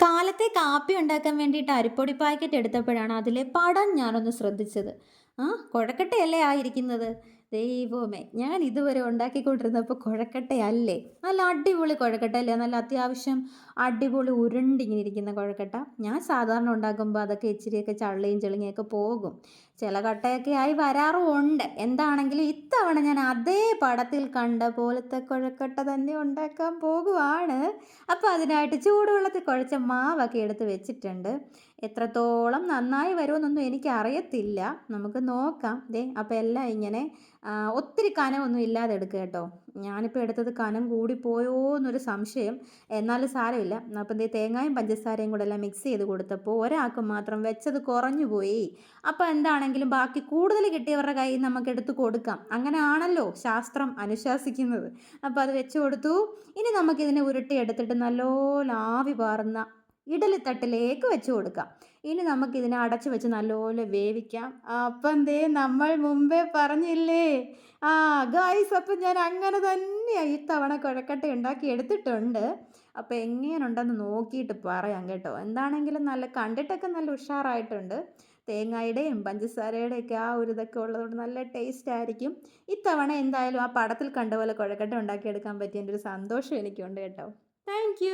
കാലത്തെ കാപ്പി ഉണ്ടാക്കാൻ വേണ്ടിയിട്ട് അരിപ്പൊടി പാക്കറ്റ് എടുത്തപ്പോഴാണ് അതിലെ പടം ഞാനൊന്ന് ശ്രദ്ധിച്ചത്. ആ കുഴക്കട്ടയല്ലേ ആയിരിക്കുന്നത്? ദൈവമേ ഞാൻ ഇതുവരെ ഉണ്ടാക്കിക്കൊണ്ടിരുന്നപ്പോൾ കുഴക്കട്ടയല്ലേ? നല്ല അടിപൊളി കുഴക്കട്ടയല്ലേ? നല്ല അത്യാവശ്യം അടിപൊളി ഉരുണ്ടിങ്ങനെ ഇരിക്കുന്ന കുഴക്കട്ട. ഞാൻ സാധാരണ ഉണ്ടാക്കുമ്പോൾ അതൊക്കെ ഇച്ചിരിയൊക്കെ ചള്ളിയും ചെളിങ്ങയൊക്കെ പോകും. ചില കട്ടയൊക്കെ ആയി വരാറുമുണ്ട്. എന്താണെങ്കിലും ഇത്തവണ ഞാൻ അതേ പടത്തിൽ കണ്ട പോലത്തെ കുഴക്കട്ട തന്നെ ഉണ്ടാക്കാൻ പോകുവാണ്. അപ്പോൾ അതിനായിട്ട് ചൂടുവെള്ളത്തിൽ കുഴച്ച മാവൊക്കെ എടുത്ത് വെച്ചിട്ടുണ്ട്. എത്രത്തോളം നന്നായി വരുമെന്നൊന്നും എനിക്കറിയത്തില്ല. നമുക്ക് നോക്കാം. ദേ അപ്പോൾ എല്ലാം ഇങ്ങനെ ഒത്തിരി കനമൊന്നും ഇല്ലാതെ എടുക്കുക കേട്ടോ. ഞാനിപ്പോൾ എടുത്തത് കനം കൂടിപ്പോയോ എന്നൊരു സംശയം. എന്നാലും സാരമില്ല. അപ്പം ദേ തേങ്ങയും പഞ്ചസാരയും കൂടെ എല്ലാം മിക്സ് ചെയ്ത് കൊടുത്തപ്പോൾ ഒരാൾക്ക് മാത്രം വെച്ചത് കുറഞ്ഞു പോയി. അപ്പോൾ എന്താണെങ്കിലും ബാക്കി കൂടുതൽ കിട്ടിയവരുടെ കയ്യിൽ നമുക്ക് എടുത്ത് കൊടുക്കാം. അങ്ങനെ ആണല്ലോ ശാസ്ത്രം അനുശാസിക്കുന്നത്. അപ്പോൾ അത് വെച്ച് കൊടുത്തു. ഇനി നമുക്കിതിനെ ഉരുട്ടി എടുത്തിട്ട് നല്ലോണം ആവി പാറുന്ന ഇഡലിത്തട്ടിലേക്ക് വെച്ച് കൊടുക്കാം. ഇനി നമുക്കിതിനെ അടച്ചു വെച്ച് നല്ലപോലെ വേവിക്കാം. അപ്പം എന്തേ നമ്മൾ മുമ്പേ പറഞ്ഞില്ലേ? ആ ഗായ്സ് അപ്പം ഞാൻ അങ്ങനെ തന്നെയാണ് തവണ കുഴക്കട്ട ഉണ്ടാക്കി എടുത്തിട്ടുണ്ട്. അപ്പോൾ എങ്ങനെയുണ്ടെന്ന് നോക്കിയിട്ട് പറയാം കേട്ടോ. എന്താണെങ്കിലും നല്ല കണ്ടിട്ടൊക്കെ നല്ല ഉഷാറായിട്ടുണ്ട്. തേങ്ങയുടെയും പഞ്ചസാരയുടെയൊക്കെ ആ ഒരു ഇതൊക്കെ ഉള്ളതുകൊണ്ട് നല്ല ടേസ്റ്റ് ആയിരിക്കും. ഇത്തവണ എന്തായാലും ആ പടത്തിൽ കണ്ട പോലെ കുഴക്കട്ട ഉണ്ടാക്കിയെടുക്കാൻ പറ്റിയതിന്റെ ഒരു സന്തോഷം എനിക്കുണ്ട് കേട്ടോ. താങ്ക്